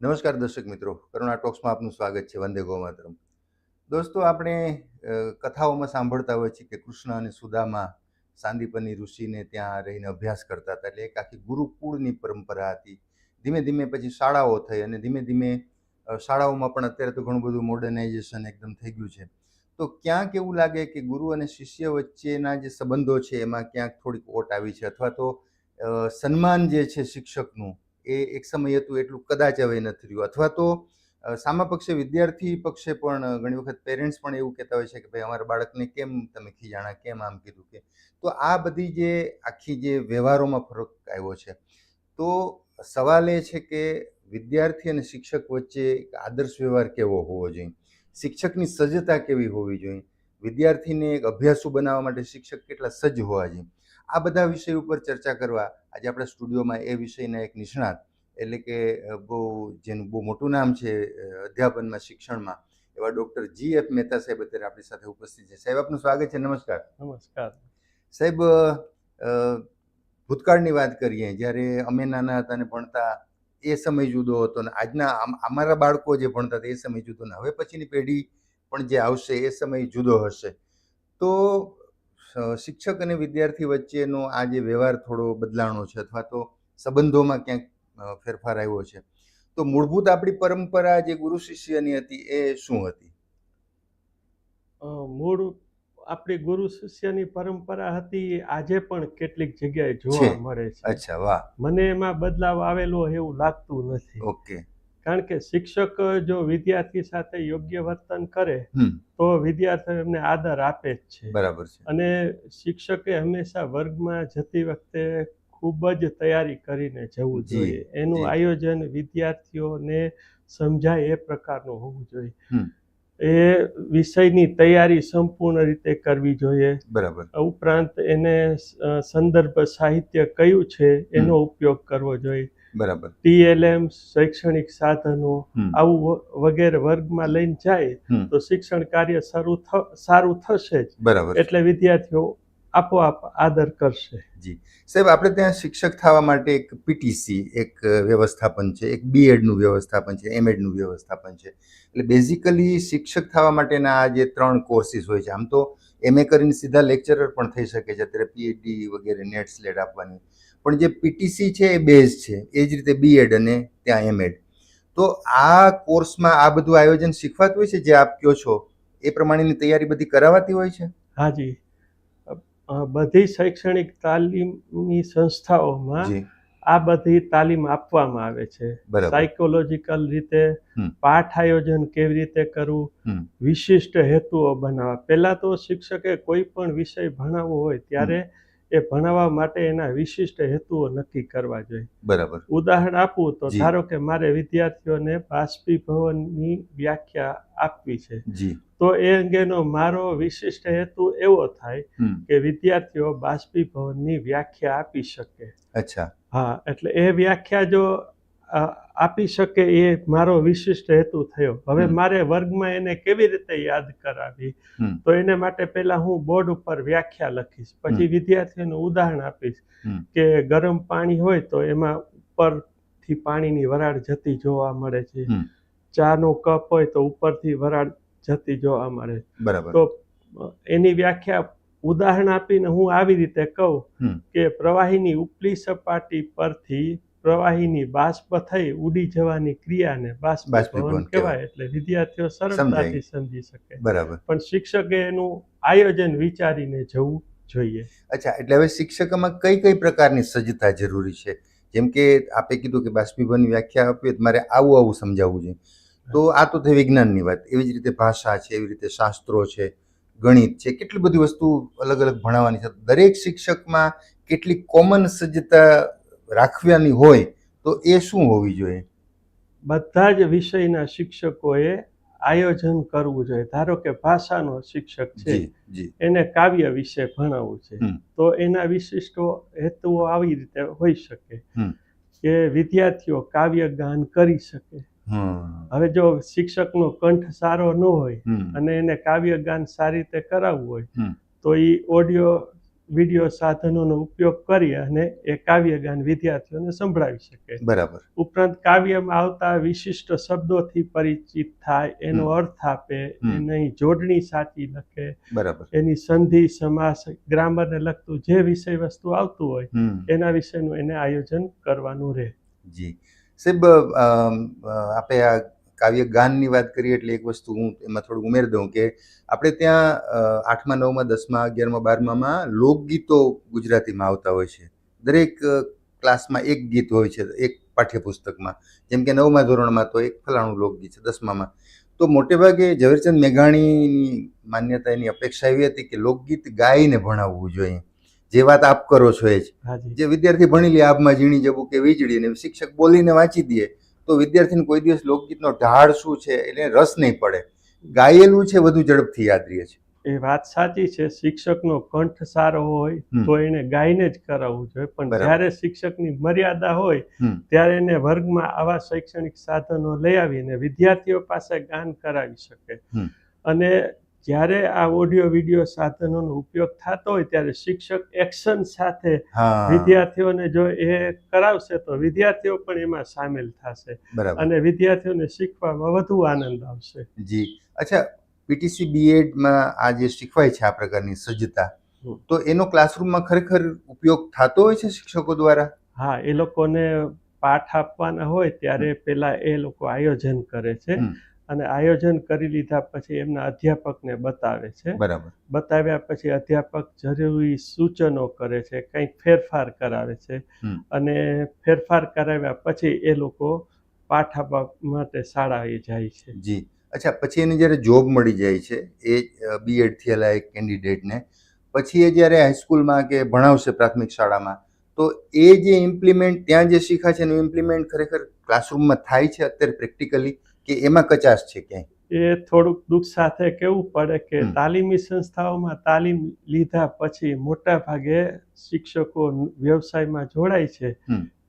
નમસ્કાર દર્શક મિત્રો. કરુણા ટોક્સમાં આપનું સ્વાગત છે. વંદે ગોમાતરમ. દોસ્તો, આપણે કથાઓમાં સાંભળતા હોય છે કે કૃષ્ણ અને સુદામા સાંદીપની ઋષિને ત્યાં રહીને અભ્યાસ કરતા હતા. એટલે એક આખી ગુરુકુળની પરંપરા હતી. ધીમે ધીમે પછી શાળાઓ થઈ અને ધીમે ધીમે શાળાઓમાં પણ અત્યારે તો ઘણું બધું મોડર્નાઇઝેશન એકદમ થઈ ગયું છે. તો ક્યાંક એવું લાગે કે ગુરુ અને શિષ્ય વચ્ચેના જે સંબંધો છે, એમાં ક્યાંક થોડીક ઓટ આવી છે. અથવા તો સન્માન જે છે શિક્ષકનું એ એક સમય હતું એટલું કદાચ હવે નથી રહ્યું. અથવા તો સામા પક્ષે, વિદ્યાર્થી પક્ષે પણ ઘણી વખત પેરેન્ટ્સ પણ એવું કહેતા હોય છે કે ભાઈ, અમારા બાળકને કેમ તમે ખીજાણા? કેમ આમ કીધું કે? તો આ બધી જે આખી જે વ્યવહારોમાં ફરક આવ્યો છે. તો સવાલ એ છે કે વિદ્યાર્થી અને શિક્ષક વચ્ચે એક આદર્શ વ્યવહાર કેવો હોવો જોઈએ? શિક્ષકની સજ્જતા કેવી હોવી જોઈએ? વિદ્યાર્થીને એક અભ્યાસુ બનાવવા માટે શિક્ષક કેટલા સજ્જ હોવા જોઈએ? આ બધા વિષય ઉપર ચર્ચા કરવા આજે આપણા સ્ટુડિયોમાં એ વિષયના એક નિષ્ણાત એટલે કે બહુ જેનું બહુ મોટું નામ છે અધ્યાપનમાં શિક્ષણમાં એવા ડૉક્ટર જી એફ મહેતા સાહેબ અત્યારે આપણી સાથે ઉપસ્થિત છે. સાહેબ આપનું સ્વાગત છે. નમસ્કાર. નમસ્કાર. સાહેબ ભૂતકાળની વાત કરીએ જ્યારે અમે નાના હતા ને ભણતા એ સમય જુદો હતો ને આજના અમારા બાળકો જે ભણતા હતા એ સમય જુદો ને હવે પછીની પેઢી પણ જે આવશે એ સમય જુદો હશે. તો શિક્ષક અને વિદ્યાર્થી વચ્ચેનો આ જે વ્યવહાર થોડો બદલાણો છે અથવા તો સંબંધોમાં ક્યાંક ફેરફાર આવ્યો છે. તો મૂળભૂત આપણી પરંપરા જે ગુરુ શિષ્યની હતી એ શું હતી? મૂળ આપણી ગુરુ શિષ્યની પરંપરા હતી આજે પણ કેટલીક જગ્યાએ જોવા મળે છે. અચ્છા વાહ. મને એમાં બદલાવ આવેલો એવું લાગતું નથી. ઓકે. કારણ કે શિક્ષક જો વિદ્યાર્થી સાથે યોગ્ય વર્તન કરે તો વિદ્યાર્થીઓ એમને આદર આપે જ છે. બરાબર છે. અને શિક્ષકે હંમેશા વર્ગમાં જતી વખતે ખૂબ જ તૈયારી કરીને જવું જોઈએ. એનું આયોજન વિદ્યાર્થીઓને સમજાય એ પ્રકારનું હોવું જોઈએ. એ વિષયની તૈયારી સંપૂર્ણ રીતે કરવી જોઈએ. બરાબર. ઉપરાંત એને સંદર્ભ સાહિત્ય કયું છે એનો ઉપયોગ કરવો જોઈએ. બરાબર. ટીએલએમ શૈક્ષણિક સાધનો આવું વગેરે વર્ગમાં લઈને જાય તો શિક્ષણ કાર્ય શરૂ થ સારું થશે જ. બરાબર. એટલે વિદ્યાર્થીઓ આપોઆપ આદર કરશે. જી. સાહેબ આપણે ત્યાં શિક્ષક થવા માટે એક પીટીસી એક વ્યવસ્થાપન છે એક બીએડનું વ્યવસ્થાપન છે એમએડનું વ્યવસ્થાપન છે. એટલે બેઝિકલી શિક્ષક થવા માટેના આ જે ત્રણ કોર્સિસ હોય છે આમ તો એમએ કરીને સીધા લેક્ચરર પણ થઈ શકે છે અત્યારે પીએચડી વગેરે નેટ સ્લેટ આપવાની. પણ જે પીટીસી છે એ બેઝ છે. એ જ રીતે બીએડ અને ત્યાં એમએડ તો આ કોર્સમાં આ બધું આયોજન શીખવાતું હોય છે? જે આપ કહો છો એ પ્રમાણેની તૈયારી બધી કરાવાતી હોય છે? હાજી. બધી શૈક્ષણિક તાલીમની સંસ્થાઓમાં આ બધી તાલીમ આપવામાં આવે છે. સાયકોલોજીકલ રીતે પાઠ આયોજન કેવી રીતે કરવું? વિશિષ્ટ હેતુઓ બનાવવા. પહેલા તો શિક્ષકે કોઈ પણ વિષય ભણાવવો હોય ત્યારે એ ભણાવવા માટે એના વિશિષ્ટ હેતુઓ નક્કી કરવા જોઈએ. બરાબર. ઉદાહરણ આપું તો ધારો કે મારે વિદ્યાર્થીઓને બાષ્પીભવનની વ્યાખ્યા આપવી છે. તો એ અંગેનો મારો વિશિષ્ટ હેતુ એવો થાય કે વિદ્યાર્થીઓ બાષ્પીભવનની વ્યાખ્યા આપી શકે. અચ્છા. હા એટલે એ વ્યાખ્યા જો આપી શકે એ મારો વિશિષ્ટ હેતુ થયો. હવે મારે વર્ગમાં એને કેવી રીતે યાદ કરાવી? તો એને માટે પહેલા હું બોર્ડ ઉપર વ્યાખ્યા લખીશ. પછી વિદ્યાર્થીઓનું ઉદાહરણ આપીશ કે ગરમ પાણી હોય તો એમાં ઉપરથી પાણીની વરાળ જતી જોવા મળે છે. ચા ચાનો કપ હોય તો ઉપરથી વરાળ જતી જોવા મળે બરાબર. તો એની વ્યાખ્યા ઉદાહરણ આપીને હું આવી રીતે કહું કે પ્રવાહીની ઉપલી સપાટી પરથી પ્રવાહીની બાષ્પ થઈ ઉડી જવાની ક્રિયાને બાષ્પીભવન કહેવાય. એટલે વિદ્યાર્થીઓ સરળતાથી સમજી શકે. બરાબર. પણ શિક્ષકે એનું આયોજન વિચારીને જવું જોઈએ. અચ્છા એટલે હવે શિક્ષકોમાં કઈ કઈ પ્રકારની સજ્જતા જરૂરી છે? જેમ કે આપે કીધું કે બાષ્પીભવનની વ્યાખ્યા આપીએ તો મારે આવું આવું સમજાવવું જોઈએ. તો આ તો થઈ વિજ્ઞાનની વાત. એવી જ રીતે ભાષા છે એવી રીતે શાસ્ત્રો છે ગણિત છે કેટલી બધી વસ્તુ અલગ અલગ ભણાવવાની છે. દરેક શિક્ષકમાં કેટલી કોમન સજ્જતા રાખવાની હોય તો એ શું હોવી જોઈએ? બધા જ વિષયના શિક્ષકોએ આયોજન કરવું જોઈએ. ધારો કે ભાષાનો શિક્ષક છે એને કાવ્ય વિશે ભણાવવું છે. તો એના વિશિષ્ટો હેતુઓ આવી રીતે હોઈ શકે કે વિદ્યાર્થીઓ કાવ્ય ગાન કરી શકે. હવે જો શિક્ષકનો કંઠ સારો ન હોય અને એને કાવ્ય ગાન સારી રીતે કરાવવું હોય તો એ ઓડિયો વીડિયો સાધનોનો ઉપયોગ કરી અને એ કાવ્યગાન વિદ્યાર્થીઓને સંભળાવી શકે બરાબર. ઉપરાંત કાવ્યમાં આવતા વિશિષ્ટ શબ્દોથી પરિચિત થાય એનો અર્થ આપે એની જોડણી સાચી લખે બરાબર. એની સંધિ સમાસ ગ્રામરને લગતું જે વિષય વસ્તુ આવતું હોય એના વિશેનું એને આયોજન કરવાનું રહે. જી. સાહેબ અમ, આપે આ કાવ્ય ગાનની વાત કરીએ એટલે એક વસ્તુ હું એમાં થોડું ઉમેરી દઉં કે આપણે ત્યાં આઠમા નવમા દસમા અગિયારમા બારમામાં લોકગીતો ગુજરાતીમાં આવતા હોય છે. દરેક ક્લાસમાં એક ગીત હોય છે એક પાઠ્યપુસ્તકમાં. જેમ કે નવમા ધોરણમાં તો એક ફલાણું લોકગીત છે દસમામાં. તો મોટે ભાગે ઝવેરચંદ મેઘાણીની માન્યતા એની અપેક્ષા એવી હતી કે લોકગીત ગાઈને ભણાવવું જોઈએ. જે વાત આપ કરો છો એ જ. જે. વિદ્યાર્થી ભણી લે આપમાં ઝીણી જવું કે વીજળી અને શિક્ષક બોલીને વાંચી દે તો વિદ્યાર્થીને કોઈ દિવસ લોકગીતનો ઢાળ શું છે એને રસ નહીં પડે. ગાયેલું છે વધુ ઝડપથી યાદ રહે છે. એ વાત સાચી છે શિક્ષકનો કંઠ સારો હોય તો એને ગાઈને જ કરાવવું જોઈએ પણ જ્યારે શિક્ષકની મર્યાદા હોય ત્યારે એને વર્ગમાં આવા શૈક્ષણિક સાધનો લઈ આવીને વિદ્યાર્થીઓ પાસે ગાન કરાવી શકે. અને જ્યારે આ ઓડિયો વીડિયો સાધનોનો ઉપયોગ થતો હોય ત્યારે શિક્ષક એક્શન સાથે વિદ્યાર્થીઓને જો એ કરાવશે તો વિદ્યાર્થીઓ પણ એમાં સામેલ થશે અને વિદ્યાર્થીઓને શીખવામાં વધુ આનંદ આવશે. જી. અચ્છા પીટીસી બીએડમાં આ જે શીખવાય છે આ પ્રકારની સજ્જતા તો એનો ક્લાસરૂમમાં ખરેખર ઉપયોગ થતો હોય છે શિક્ષકો દ્વારા? હા એ લોકોને પાઠ આપવાના હોય ત્યારે પહેલા એ લોકો આયોજન કરે છે. અને આયોજન કરી લીધા પછી એમના અધ્યાપકને બતાવે છે. બરાબર. બતાવ્યા પછી અધ્યાપક જરૂરી સૂચનો કરે છે કંઈક ફેરફાર કરાવે છે. અને ફેરફાર કરાવ્યા પછી એ લોકો પાઠ આપવા માટે શાળાએ જાય છે. જી. અચ્છા પછી એને જ્યારે જોબ મળી જાય છે એ બીએડ થયેલા એક કેન્ડિડેટને પછી એ જ્યારે હાઈસ્કૂલમાં કે ભણાવશે પ્રાથમિક શાળામાં તો એ જે ઇમ્પ્લિમેન્ટ ત્યાં જે શીખા છે એનું ઇમ્પ્લિમેન્ટ ખરેખર ક્લાસરૂમમાં થાય છે અત્યારે પ્રેક્ટિકલી કે એમાં કચાશ છે ક્યાંય? એ થોડુંક દુઃખ સાથે કેવું પડે કે તાલીમી સંસ્થાઓમાં તાલીમ લીધા પછી મોટા ભાગે શિક્ષકો વ્યવસાયમાં જોડાય છે.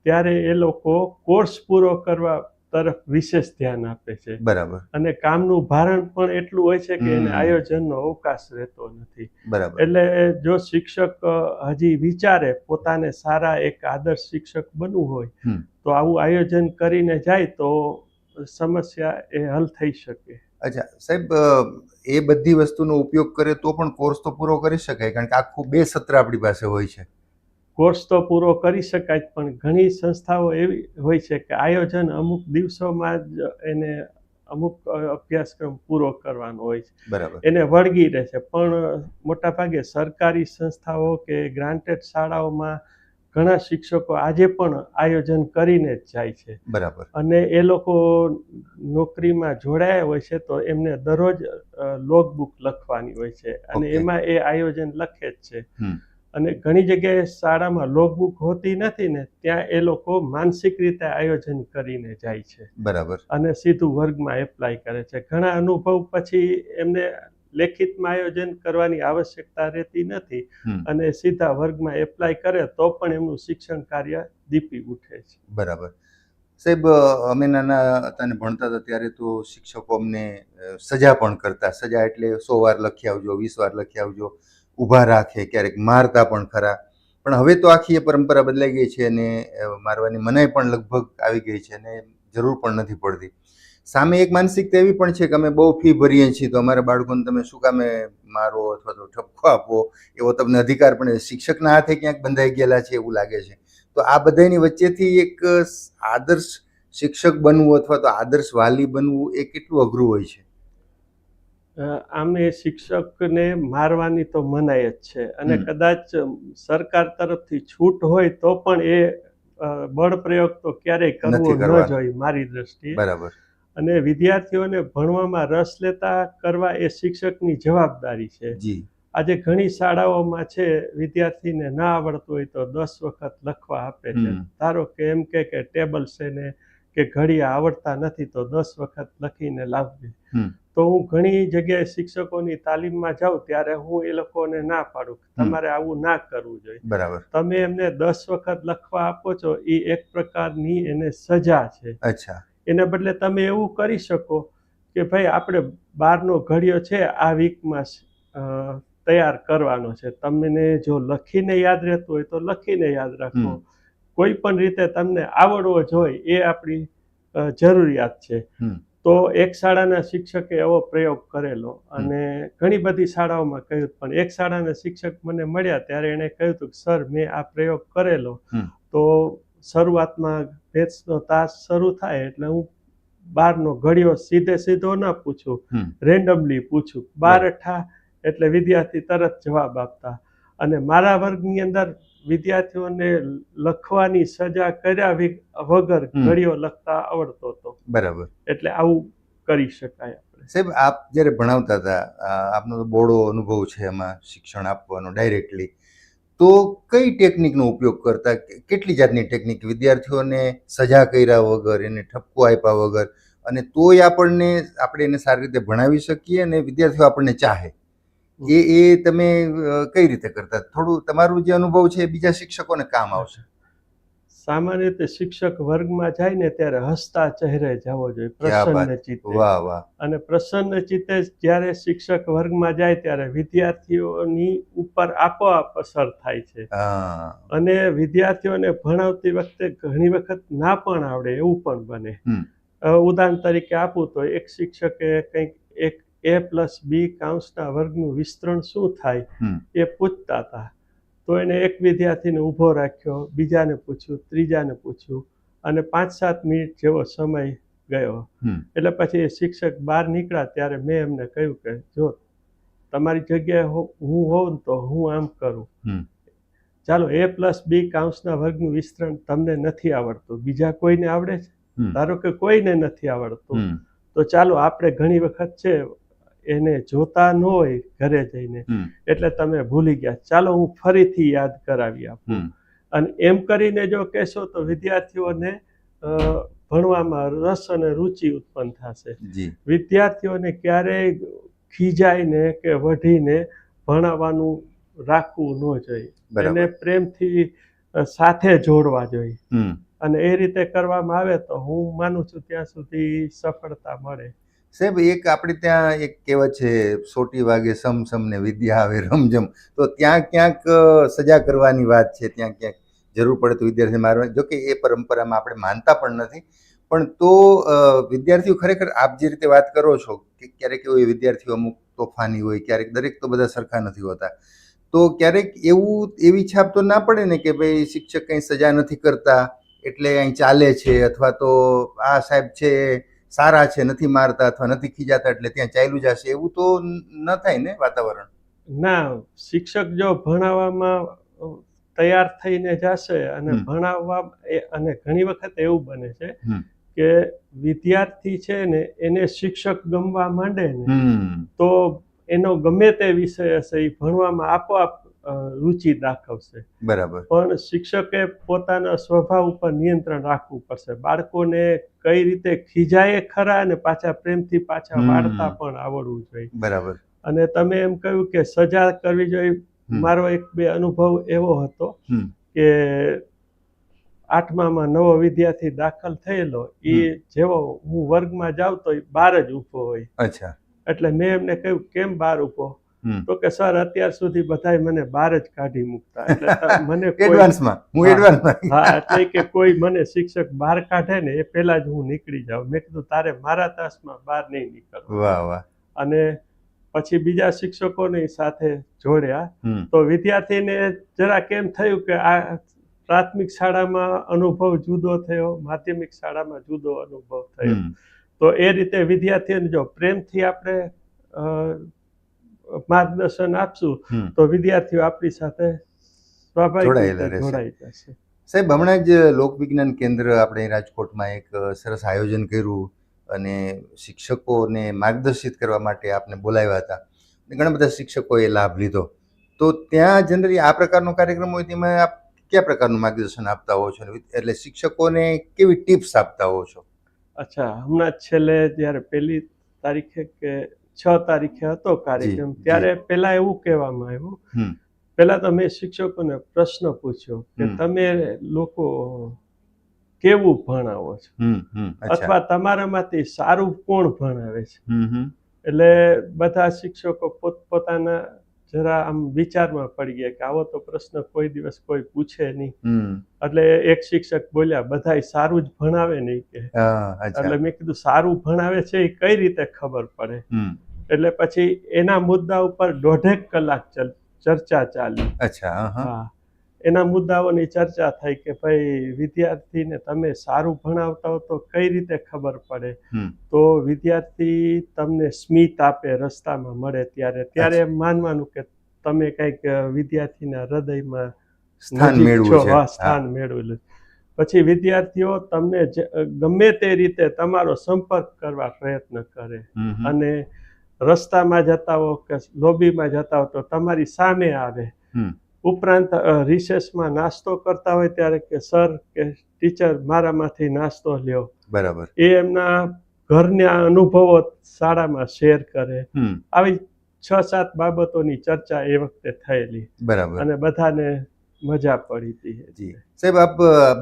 ત્યારે એ લોકો કોર્સ પૂરો કરવા તરફ વિશેષ ધ્યાન આપે છે. બરાબર. અને કામનું ભારણ પણ એટલું હોય છે કે એને આયોજનનો અવકાશ રહેતો નથી. બરાબર. એટલે જો શિક્ષક હજી વિચારે પોતાને સારા એક આદર્શ શિક્ષક બનવું હોય તો આવું આયોજન કરીને જાય તો સમસ્યા એ હલ થઈ શકે. અચ્છા સાહેબ એ બધી વસ્તુનો ઉપયોગ કરે તો પણ કોર્સ તો પૂરો કરી શકાય કારણ કે આખું બે સત્ર આપણી પાસે હોય છે. કોર્સ તો પૂરો કરી શકાય પણ ઘણી સંસ્થાઓ એવી હોય છે કે આયોજન અમુક દિવસોમાં જ એને અમુક અભ્યાસક્રમ પૂરો કરવાનો હોય છે. બરાબર. એને વળગી રહે છે પણ મોટાભાગે સરકારી સંસ્થાઓ કે ગ્રાન્ટેડ શાળાઓમાં ઘણા શિક્ષકો આજે પણ આયોજન કરીને જ જાય છે. બરાબર. અને એ લોકો નોકરીમાં જોડાયા હોય છે તો એમને દરરોજ લોગ બુક લખવાની હોય છે. અને એમાં એ આયોજન લખે જ છે. અને ઘણી જગ્યાએ શાળામાં લોગ બુક હોતી નથી ને ત્યાં એ લોકો માનસિક રીતે આયોજન કરીને જાય છે. બરાબર. અને સીધું વર્ગમાં એપ્લાય કરે છે. ઘણા અનુભવ પછી એમને લેખિતમાં આયોજન કરવાની આવશ્યકતા રહેતી નથી અને સીધા વર્ગમાં એપ્લાય કરે તો પણ એમનું શિક્ષણ કાર્ય દીપી ઉઠે છે. બરાબર. સાહેબ અમે નાના હતા ને ભણતા હતા ત્યારે તો શિક્ષકો અમને સજા પણ કરતા. સજા એટલે સો વાર લખી આવજો વીસ વાર લખી આવજો ઊભા રાખે ક્યારેક મારતા પણ ખરા. પણ હવે તો આખી એ પરંપરા બદલાઈ ગઈ છે અને મારવાની મનાઈ પણ લગભગ આવી ગઈ છે અને જરૂર પણ નથી પડતી. સામે એક માનસિકતા એવી પણ છે કે અમે બહુ ફી ભરીએ છીએ તો અમારા બાળકોને તમે શું કામે મારો અથવા તો ઠપકો આપો એવો તમને અધિકાર પણ શિક્ષકના હાથે ક્યાંક બંધાઈ ગયેલા છે એવું લાગે છે. તો આ બધાની વચ્ચેથી એક આદર્શ શિક્ષક બનવું અથવા તો આદર્શ વાલી બનવું એ કેટલું અઘરું હોય છે? અ, આમે શિક્ષકને મારવાની તો મનાય જ છે. અને કદાચ સરકાર તરફથી છૂટ હોય તો પણ એ બળ પ્રયોગ તો ક્યારેય કરવો ન જોઈએ મારી દ્રષ્ટિએ. બરાબર. અને વિદ્યાર્થીઓને ભણવામાં રસ લેતા કરવા એ શિક્ષકની જવાબદારી છે. આજે ઘણી શાળાઓમાં છે વિદ્યાર્થીને ના આવડતું હોય તો દસ વખત લખવા આપે છે. ધારો કે એમ કે ટેબલ છે ને કે ઘડી આવડતા નથી તો દસ વખત લખીને લાવવી તો હું ઘણી જગ્યાએ શિક્ષકોની તાલીમમાં જાઉં ત્યારે હું એ લોકોને ના પાડું તમારે આવું ના કરવું જોઈએ. બરાબર. તમે એમને દસ વખત લખવા આપો છો એ એક પ્રકારની એને સજા છે. અચ્છા. એને બદલે તમે એવું કરી શકો કે ભાઈ આપણે બારનો ઘડિયો છે આ વીકમાં તૈયાર કરવાનો છે. તમને જો લખીને યાદ રહેતું હોય તો લખીને યાદ રાખો. કોઈ પણ રીતે તમને આવડવો જોઈએ એ આપણી જરૂરિયાત છે. તો એક શાળાના શિક્ષકે એવો પ્રયોગ કરેલો અને ઘણી બધી શાળાઓમાં કહ્યું પણ એક શાળાના શિક્ષક મને મળ્યા ત્યારે એણે કહ્યું હતું કે સર મેં આ પ્રયોગ કરેલો. તો શરૂઆતમાં મેથ્સનો તાસ શરૂ થાય એટલે હું બારનો ઘડિયો સીધે સીધો ના પૂછું. રેન્ડમલી પૂછું. બાર અઠા એટલે વિદ્યાર્થી તરત જવાબ આપતા. અને મારા વર્ગની અંદર વિદ્યાર્થીઓને લખવાની સજા કર્યા વગર. ઘડિયો લખતા આવડતો હતો બરાબર. એટલે આવું કરી શકાય સાહેબ આપ જ્યારે ભણાવતા હતા આપનો તો બોડો અનુભવ છે એમાં શિક્ષણ આપવાનો ડાયરેક્ટલી તો કઈ ટેકનિકનો ઉપયોગ કરતા? કેટલી જાતની ટેકનિક? વિદ્યાર્થીઓને સજા કર્યા વગર, એને ઠપકો આપ્યા વગર, અને તોય આપણને, આપણે એને સારી રીતે ભણાવી શકીએ અને વિદ્યાર્થીઓ આપણને ચાહે. એ એ તમે કઈ રીતે કરતા? થોડું તમારું જે અનુભવ છે એ બીજા શિક્ષકોને કામ આવશે. સામાન્ય રીતે શિક્ષક વર્ગમાં જાય ને ત્યારે હસતા ચહેરે જવો જોઈએ પ્રસન્ન ચિત્તે. અને પ્રસન્ન ચિત્તે જ્યારે શિક્ષક વર્ગમાં જાય ત્યારે વિદ્યાર્થીઓની ઉપર આપોઆપ અસર થાય છે. અને વિદ્યાર્થીઓને ભણાવતી વખતે ઘણી વખત ના પણ આવડે એવું પણ બને. ઉદાહરણ તરીકે આપું તો એક શિક્ષકે કંઈક એક એ પ્લસ બી કાઉન્સના વર્ગનું વિસ્તરણ શું થાય એ પૂછતા હતા. તો એને એક વિદ્યાર્થીને ઊભો રાખ્યો બીજાને પૂછ્યું ત્રીજાને પૂછ્યું અને પાંચ સાત મિનિટ જેવો સમય ગયો. એટલે પછી એ શિક્ષક બહાર નીકળ્યા ત્યારે મેં એમને કહ્યું કે જો તમારી જગ્યાએ હું હોઉં તો હું આમ કરું. ચાલો એ પ્લસ બી કાઉન્સના વર્ગનું વિસ્તરણ તમને નથી આવડતું. બીજા કોઈને આવડે છે? ધારો કે કોઈને નથી આવડતું. તો ચાલો આપણે ઘણી વખત છે એને જોતા ન હોય ઘરે જઈને એટલે તમે ભૂલી ગયા. ચાલો હું ફરીથી યાદ કરાવી આપું. અને એમ કરીને જો કહેશો તો વિદ્યાર્થીઓને ભણવામાં રસ અને રુચિ ઉત્પન્ન થશે. વિદ્યાર્થીઓને ક્યારેય ખીજાઈને કે વઢીને ભણાવવાનું રાખવું ન જોઈએ. એને પ્રેમથી સાથે જોડવા જોઈએ. અને એ રીતે કરવામાં આવે તો હું માનું છું ત્યાં સુધી સફળતા મળે. સાહેબ, એક આપણે ત્યાં એક કહેવત છે, સોટી વાગે સમ સમને વિદ્યા આવે રમઝમ. તો ત્યાં ક્યાંક સજા કરવાની વાત છે, ત્યાં ક્યાંક જરૂર પડે તો વિદ્યાર્થી મારવા જો કે એ પરંપરામાં આપણે માનતા પણ નથી. પણ તો વિદ્યાર્થીઓ ખરેખર આપ જે રીતે વાત કરો છો કે ક્યારેક એવું વિદ્યાર્થીઓ અમુક તોફાની હોય, ક્યારેક દરેક તો બધા સરખા નથી હોતા. તો ક્યારેક એવું, એવી છાપ તો ના પડે ને કે ભાઈ શિક્ષક કંઈ સજા નથી કરતા, એટલે અહીં ચાલે છે અથવા તો આ સાહેબ છે સારા છે નથી મારતા અથવા નથી ખીજાતા એટલે ત્યાં ચાલ્યું જશે એવું તો ન થાય ને વાતાવરણ? ના શિક્ષક જો ભણાવવામાં તૈયાર થઈને જશે અને. ભણાવવા એ- અને ઘણી વખત એવું બને છે કે વિદ્યાર્થી છે ને એને શિક્ષક ગમવા માંડે ને તો એનો ગમે તે વિષય હશે એ ભણવામાં આપોઆપ રુચિ દાખવશે. બરાબર. પણ શિક્ષકે પોતાના સ્વભાવ ઉપર નિયંત્રણ રાખવું પડશે. બાળકોને કઈ રીતે ખીજાય ખરા અને પાછા પ્રેમથી પાછા. વાળતા પણ આવડવું જોઈએ. બરાબર. અને તમે એમ કહ્યું કે સજા કરવી જોઈએ. મારો એક બે અનુભવ એવો હતો. કે આઠમામાં નવો વિદ્યાર્થી દાખલ થયેલો એ જેવો હું વર્ગમાં જાઉં તો બાર જ ઊભો હોય. અચ્છા. એટલે મેં એમને કહ્યું કેમ બાર ઊભો? તો કે સર અત્યાર સુધી બધાય મને બહાર જ કાઢી મૂકતા. એટલે મને એડવાન્સમાં હું એડવાન્સમાં હા એટલે કે કોઈ મને શિક્ષક બહાર કાઢે ને એ પહેલા જ હું નીકળી જાઉં. મેં કીધું તારે મારા તાસમાં બહાર નહીં નીકળવું વાહ વાહ. અને પછી બીજા શિક્ષકોની સાથે જોડ્યા. તો વિદ્યાર્થીને જરા કેમ થયું કે આ પ્રાથમિક શાળામાં અનુભવ જુદો થયો માધ્યમિક શાળામાં જુદો અનુભવ થયો. તો એ રીતે વિદ્યાર્થીઓને જો પ્રેમથી આપણે માર્ગદર્શન આપશું તો વિદ્યાર્થીઓ આપણી સાથે સ્વાભાવિક. જોડાઈ જશે. સાહેબ હમણાં જ લોકવિજ્ઞાન કેન્દ્ર આપણે રાજકોટમાં એક સરસ આયોજન કર્યું અને શિક્ષકોને માર્ગદર્શિત કરવા માટે આપને બોલાવ્યા હતા. ઘણા બધા શિક્ષકોએ લાભ લીધો. તો ત્યાં જનરલી આ પ્રકારનો કાર્યક્રમ હોય તેમાં આપ કયા પ્રકારનું માર્ગદર્શન આપતા હો છો? એટલે શિક્ષકોને કેવી ટિપ્સ આપતા હો છો? અચ્છા હમણાં છેલ્લે જ્યારે પહેલી તારીખે કે છ તારીખે હતો કાર્યક્રમ. ત્યારે પેલા એવું કહેવામાં આવ્યું. પેલા તમે તો મેં શિક્ષકોને પ્રશ્ન પૂછ્યો કે તમે લોકો કેવું ભણાવો છો? અથવા તમારામાંથી સારું કોણ ભણાવે છે? એટલે બધા શિક્ષકો પોતપોતાના જરા આમ વિચારમાં પડી ગયા કે આવો તો પ્રશ્ન કોઈ દિવસ કોઈ પૂછે નહીં. એટલે એક શિક્ષક બોલ્યા બધા સારું જ ભણાવે નહીં કે. એટલે મેં કીધું સારું ભણાવે છે એ કઈ રીતે ખબર પડે? એટલે પછી એના મુદ્દા ઉપર દોઢેક કલાક ચર્ચા ચાલી. અચ્છા હા. એના મુદ્દાઓની ચર્ચા થઈ કે ભાઈ વિદ્યાર્થીને તમે સારું ભણાવતા હો તો કઈ રીતે ખબર પડે? તો વિદ્યાર્થી તમને સ્મિત આપે રસ્તામાં મળે ત્યારે. ત્યારે માનવાનું કે તમે કંઈક વિદ્યાર્થીના હૃદયમાં સ્થાન નજીક મેળવું છો, છે હા, હા. સ્થાન મેળવેલું પછી વિદ્યાર્થીઓ તમને ગમે તે રીતે તમારો સંપર્ક કરવા પ્રયત્ન કરે. અને રસ્તામાં જતા હો કે લોબીમાં જતા હો તો તમારી સામે આવે. ઉપરાંત રિસેસમાં નાસ્તો કરતા હોય ત્યારે કે સર કે ટીચર મારામાંથી નાસ્તો લ્યો. બરાબર. એ એમના ઘરના અનુભવો શાળામાં શેર કરે. આવી છ સાત બાબતોની ચર્ચા એ વખતે થયેલી. બરાબર. અને બધાને મજા પડી હતી. જી. સાહેબ આપ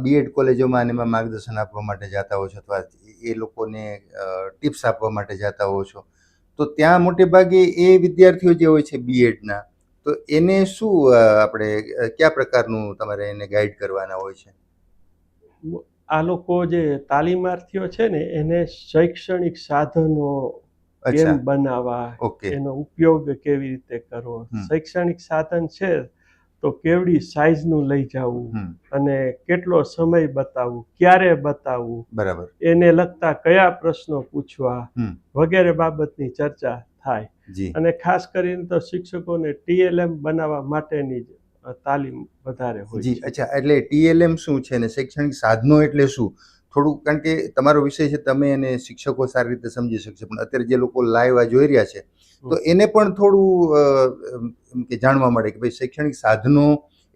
બીએડ કોલેજોમાં અને એમાં માર્ગદર્શન આપવા માટે જતા હો છો અથવા એ લોકોને ટિપ્સ આપવા માટે જતા હો છો? તો ત્યાં મોટે ભાગે એ વિદ્યાર્થીઓ જે હોય છે બીએડના તો એને શું આપણે કયા પ્રકારનું તમારે એને ગાઈડ કરવાના હોય છે? આ લોકો જે તાલીમાર્થીઓ છે ને એને શૈક્ષણિક સાધનો કેમ બનાવવા એનો ઉપયોગ કેવી રીતે કરવો? શૈક્ષણિક સાધન છે તો કેવડી સાઈઝનું લઈ જવું અને કેટલો સમય બતાવવું ક્યારે બતાવવું બરાબર. એને લગતા કયા પ્રશ્નો પૂછવા વગેરે બાબતની ચર્ચા થાય. અને ખાસ કરીને તો શિક્ષકોને ટીએલએમ બનાવવા માટેની જ તાલીમ વધારે હોય જી અચ્છા એટલે ટીએલએમ શું છે ને શૈક્ષણિક સાધનો એટલે શું? થોડું કારણ કે તમારો વિષય છે તમે એને શિક્ષકો સારી રીતે સમજી શકશે. પણ અત્યારે જે લોકો લાઈવ આ જોઈ રહ્યા છે તો એને પણ થોડું એમ કે જાણવા મળે કે ભાઈ શૈક્ષણિક સાધનો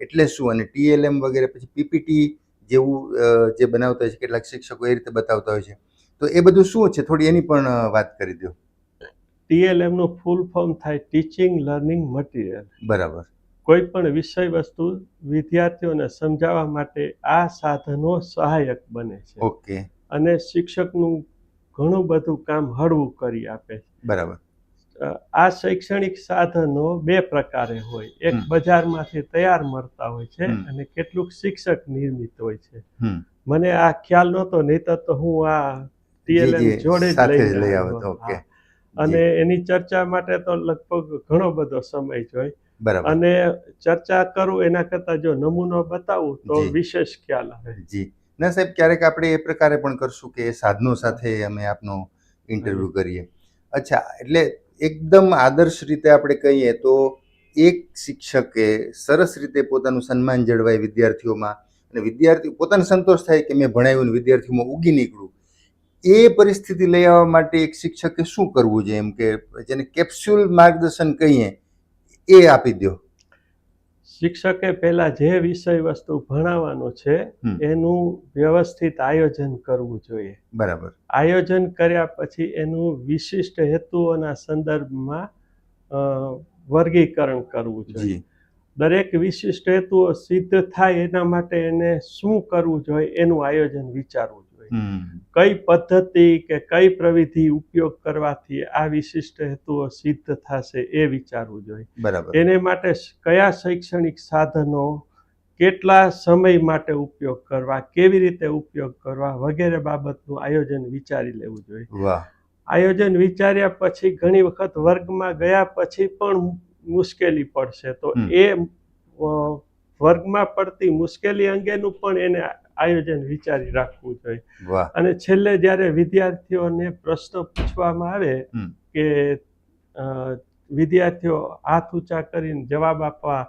એટલે શું? અને ટીએલએમ વગેરે પછી પીપીટી જેવું જે બનાવતા હોય છે કેટલાક શિક્ષકો એ રીતે બતાવતા હોય છે. તો એ બધું શું છે? થોડી એની પણ વાત કરી દો ટીએલએમનું ફૂલ ફોર્મ થાય ટીચિંગ લર્નિંગ મટીરિયલ. બરાબર. કોઈ પણ વિષય વસ્તુ વિદ્યાર્થીઓને સમજાવવા માટે આ સાધનો સહાયક બને છે. ઓકે. અને શિક્ષકનું ઘણું બધું કામ હળવું કરી આપે છે. બરાબર. આ શૈક્ષણિક સાધનો બે પ્રકારે હોય. એક બજારમાંથી તૈયાર મળતા હોય છે અને કેટલુંક શિક્ષક નિર્મિત હોય છે. મને આ ખ્યાલ નહોતો નહીતર તો હું આ ટીએલએમ જોડે જ લઈ. આવત. અને એની ચર્ચા માટે તો લગભગ ઘણો બધો સમય જોઈએ અને ચર્ચા કરું એના કરતા જો નમૂનો બતાવું તો વિશેષ ખ્યાલ આવે. જી. ના સાહેબ ક્યારેક આપણે એ પ્રકારે પણ કરશું કે સાધનો સાથે અમે આપનો ઇન્ટરવ્યૂ કરીએ. અચ્છા એટલે એકદમ આદર્શ રીતે આપણે કહીએ તો એક શિક્ષકે સરસ રીતે પોતાનું સન્માન જળવાય વિદ્યાર્થીઓમાં અને વિદ્યાર્થી પોતાને સંતોષ થાય કે મેં ભણાવ્યું ને વિદ્યાર્થીઓમાં ઉગી નીકળું. એ પરિસ્થિતિ લઈ આવવા માટે એક શિક્ષકે શું કરવું જોઈએ એમ કે જેને કેપ્સ્યુલ માર્ગદર્શન કહીએ એ આપી દો શિક્ષકે પહેલા જે વિષય વસ્તુ ભણાવવાનો છે એનું વ્યવસ્થિત આયોજન કરવું જોઈએ. બરાબર. આયોજન કર્યા પછી એનું વિશિષ્ટ હેતુઓના સંદર્ભમાં વર્ગીકરણ કરવું જોઈએ. દરેક વિશિષ્ટ હેતુઓ સિદ્ધ થાય એના માટે એને શું કરવું જોઈએ એનું આયોજન વિચારવું કઈ પદ્ધતિ કે કઈ પ્રવિધિ ઉપયોગ કરવાથી આ વિશિષ્ટ હેતુઓ સિદ્ધ થશે એ વિચારવું જોઈએ. એને માટે કયા શૈક્ષણિક સાધનો કેટલા સમય માટે ઉપયોગ કરવા કેવી રીતે ઉપયોગ કરવા વગેરે બાબતનું આયોજન વિચારી લેવું જોઈએ. આયોજન વિચાર્યા પછી ઘણી વખત વર્ગમાં ગયા પછી પણ મુશ્કેલી પડશે. તો એ વર્ગમાં પડતી મુશ્કેલી અંગેનું પણ એને આયોજન વિચારી રાખવું જોઈએ. અને છેલ્લે જ્યારે વિદ્યાર્થીઓને પ્રશ્નો પૂછવામાં આવે કે વિદ્યાર્થીઓ હાથ ઊંચા કરીને જવાબ આપવા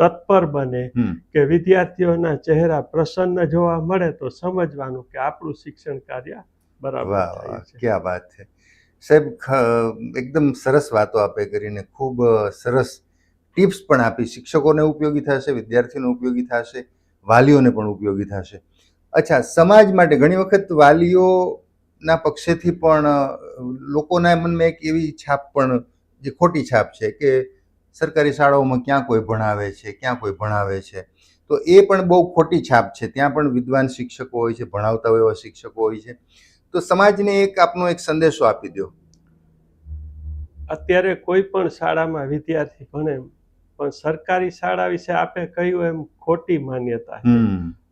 તત્પર બને કે વિદ્યાર્થીઓના ચહેરા પ્રસન્ન જોવા મળે તો સમજવાનું કે આપણું શિક્ષણ કાર્ય બરાબર ક્યાં વાત છે. સાહેબ એકદમ સરસ વાતો આપે કરીને ખૂબ સરસ ટિપ્સ પણ આપી. શિક્ષકોને ઉપયોગી થશે વિદ્યાર્થીઓને ઉપયોગી થશે. વાલીઓને પણ ઉપયોગી થશે. અચ્છા, સમાજ માટે ઘણી વખત વાલીઓના પક્ષેથી પણ લોકોના મનમાં એક એવી છાપ પણ, જે ખોટી છાપ છે કે સરકારી શાળાઓમાં ક્યાં કોઈ ભણાવે છે, ક્યાં કોઈ ભણાવે છે. તો એ પણ બહુ ખોટી છાપ છે. ત્યાં પણ વિદ્વાન શિક્ષકો હોય છે, ભણાવતા હોય એવા શિક્ષકો હોય છે. તો સમાજને એક આપનો એક સંદેશો આપી દો. અત્યારે કોઈ પણ શાળામાં વિદ્યાર્થી ભણે પણ સરકારી શાળા વિશે આપે કહ્યું એમ ખોટી માન્યતા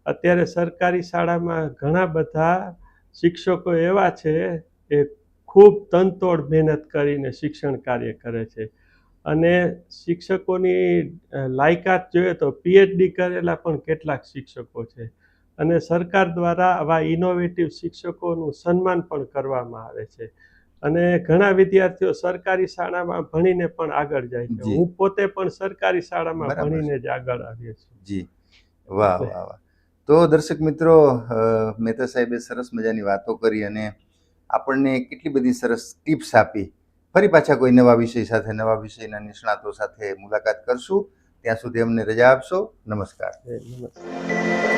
અત્યારે સરકારી શાળામાં ઘણા બધા શિક્ષકો એવા છે એ ખૂબ તનતોડ મહેનત કરીને શિક્ષણ કાર્ય કરે છે. અને શિક્ષકોની લાયકાત જોઈએ તો પીએચડી કરેલા પણ કેટલાક શિક્ષકો છે. અને સરકાર દ્વારા આવા ઇનોવેટિવ શિક્ષકોનું સન્માન પણ કરવામાં આવે છે. અને ઘણા વિદ્યાર્થીઓ સરકારી શાળામાં ભણીને પણ આગળ જાય છે. હું પોતે પણ સરકારી શાળામાં ભણીને જ આગળ આવ્યો છું જી. વાહ વાહ વાહ. તો દર્શક મિત્રો મહેતા સાહેબે સરસ મજાની વાતો કરી અને આપણને કેટલી બધી સરસ ટિપ્સ આપી. ફરી પાછા કોઈ નવા વિષય સાથે નવા વિષયના નિષ્ણાતો સાથે મુલાકાત કરશું. ત્યાં સુધી અમને રજા આપશો. નમસ્કાર. નમસ્કાર.